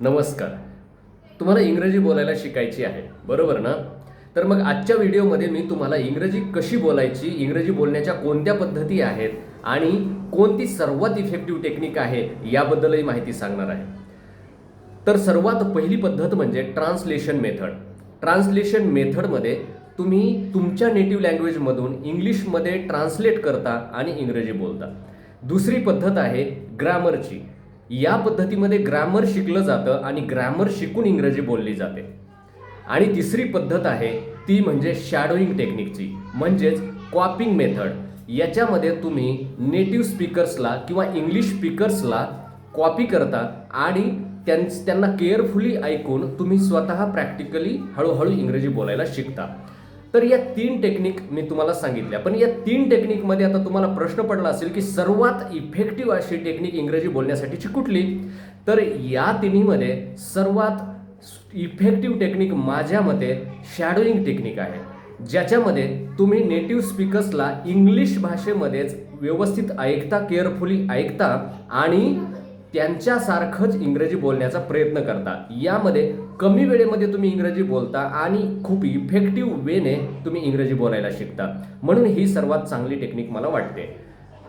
नमस्कार. तुम्हाला इंग्रजी बोलायला शिकायची आहे. बरोबर ना? तर मग आजच्या व्हिडिओमध्ये मी तुम्हाला इंग्रजी कशी बोलायची इंग्रजी बोलण्याच्या कोणत्या पद्धती आहेत आणि कोणती सर्वात इफेक्टिव्ह टेक्निक आहे याबद्दलही माहिती सांगणार आहे. तर सर्वात पहिली पद्धत म्हणजे ट्रान्सलेशन मेथड ट्रान्सलेशन मेथडमध्ये तुम्ही तुमच्या नेटिव्ह लँग्वेजमधून इंग्लिशमध्ये ट्रान्सलेट करता आणि इंग्रजी बोलता. दुसरी पद्धत आहे ग्रामरची. या पद्धतीमध्ये ग्रॅमर शिकलं जातं आणि ग्रॅमर शिकून इंग्रजी बोलली जाते. आणि तिसरी पद्धत आहे ती म्हणजे शॅडोईंग टेक्निकची म्हणजेच कॉपिंग मेथड याच्यामध्ये तुम्ही नेटिव्ह स्पीकर्सला किंवा इंग्लिश स्पीकर्सला कॉपी करता आणि त्यां त्यांना केअरफुली ऐकून तुम्ही स्वतः प्रॅक्टिकली हळूहळू इंग्रजी बोलायला शिकता. तर या तीन टेक्निक मी तुम्हाला सांगितल्या. पण या तीन टेक्निकमध्ये आता तुम्हाला प्रश्न पडला असेल की सर्वात इफेक्टिव्ह अशी टेक्निक इंग्रजी बोलण्यासाठीची कुठली? तर या तिन्हीमध्ये सर्वात इफेक्टिव्ह टेक्निक माझ्या मते शॅडोईंग टेक्निक आहे. ज्याच्यामध्ये तुम्ही नेटिव्ह स्पीकर्सला इंग्लिश भाषेमध्येच व्यवस्थित ऐकता केअरफुली ऐकता आणि त्यांच्यासारखंच इंग्रजी बोलण्याचा प्रयत्न करता यामध्ये कमी वेळेमध्ये तुम्ही इंग्रजी बोलता आणि खूप इफेक्टिव्ह वेने तुम्ही इंग्रजी बोलायला शिकता. म्हणून ही सर्वात चांगली टेक्निक मला वाटते.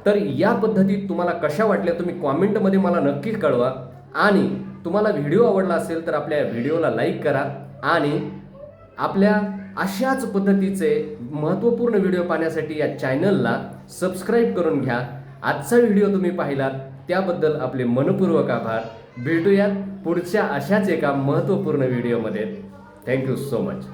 तर या पद्धतीत तुम्हाला कशा वाटल्या तुम्ही कॉमेंटमध्ये मला नक्की कळवा. आणि तुम्हाला व्हिडिओ आवडला असेल तर आपल्या व्हिडिओला लाईक करा. आणि आपल्या अशाच पद्धतीचे महत्त्वपूर्ण व्हिडिओ पाहण्यासाठी या चॅनलला सबस्क्राईब करून घ्या. आजचा व्हिडिओ तुम्ही पाहिलात त्याबद्दल आपले मनपूर्वक आभार. भेटूयात पुढच्या अशाच एका महत्त्वपूर्ण व्हिडिओमध्ये. Thank you so much